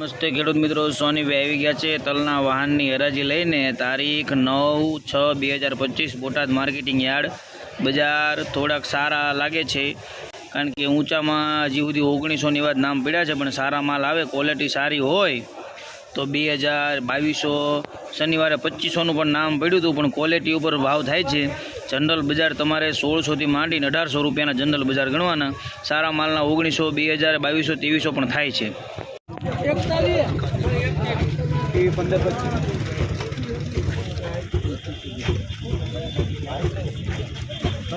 નમસ્તે ખેડૂત મિત્રો, સોની આવી ગયા છે તલના વાહનની હરાજી લઈને. તારીખ નવ છ બે હજાર પચીસ, બોટાદ માર્કેટિંગ યાર્ડ. બજાર થોડાક સારા લાગે છે, કારણ કે ઊંચામાં હજી સુધી ઓગણીસોની વાત નામ પડ્યા છે, પણ સારા માલ આવે ક્વોલિટી સારી હોય, તો બે હજાર બાવીસો શનિવારે પચીસોનું પણ નામ પડ્યું હતું, પણ ક્વોલિટી ઉપર ભાવ થાય છે. જનરલ બજાર તમારે સોળસોથી માંડીને અઢારસો રૂપિયાના જનરલ બજાર ગણવાના. સારા માલના ઓગણીસો, બે હજાર બાવીસો, ત્રેવીસો પણ થાય છે.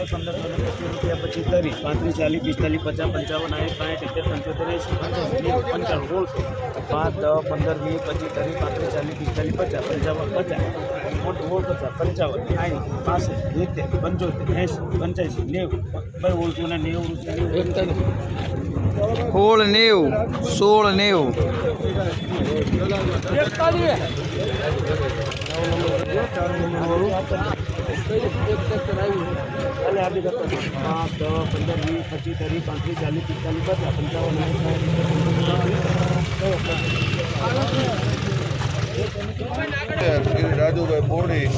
પંદર રૂપિયા પચીસ ત્રીસ પાંત્રીસ ચાલીસ પિસ્તાલીસ પચાસ પંચાવન સાઠ સાઠ સિત્તેર પંચોતેર એંસી પંચાવન પંચાવન સોળસો પાંચ દસ પંદર વીસ પચીસ ત્રીસ પાંત્રીસ ચાલીસ પિસ્તાલીસ પચાસ પંચાવન પચાસ મોટું ઓળ પચાસ પંચાવન સાઠ પાસઠ સિત્તેર પંચોતેર એંસી પંચ્યાસી નેવું ભાઈ ઓળશું ને નેવું રૂપિયા સોળ નેવું સોળ નેવું.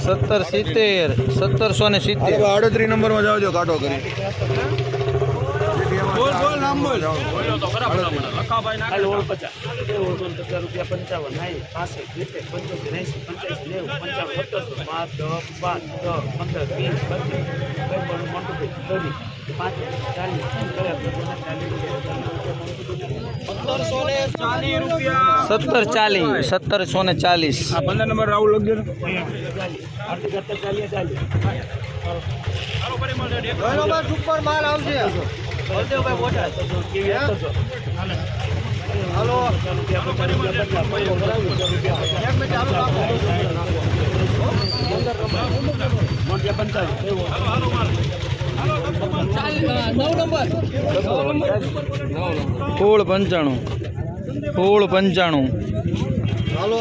સત્તર સિત્તેર સત્તરસો ને સિત્તેર. આડત્રીસ નંબરમાં જાવજો કાઢો કરી. હાલે ઓળ પચાસ ઓળસો ને પચાસ રૂપિયા પંચાવન સાઠ પાસઠ સિત્તેર પંચોતેર એંસી પંચ્યાસી નેવું પંચાવન સત્તરસો પાંચ દસ પાંચ દસ પંદર વીસ પચીસ કઈ પણ મોટું ત્રીસ પાંચ ચાલીસ સત્તર ચાલીસ સત્તરસો ને ચાલીસ પંદર નંબર રાહુલ લખજો આઠ સત્તર ચાલીસ ચાલીસ સુપર માલ આવશે બળદેવભાઈ સોળ પંચાણું. સોળ પંચાણું. હાલો.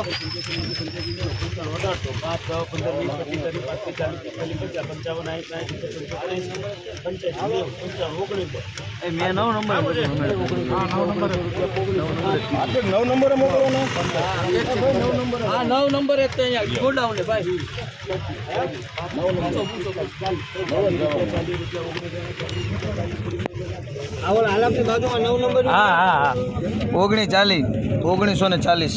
પાંચ દસ પંદર વીસ પચીસ ત્રીસ પાંત્રીસ ચાલીસ પિસ્તાલીસ પચાસ પંચાવન સાઠ સાઠ સિત્તેર પંચોતેર પંચ્યાસી નેવું મેં નવ નંબર નવ નંબર મોકલો ને હા નવ નંબર એક અહીંયા ગોડાઉન ભાઈ હા હા હા. ઓગણીસ ચાલીસ. ઓગણીસો ને ચાલીસ.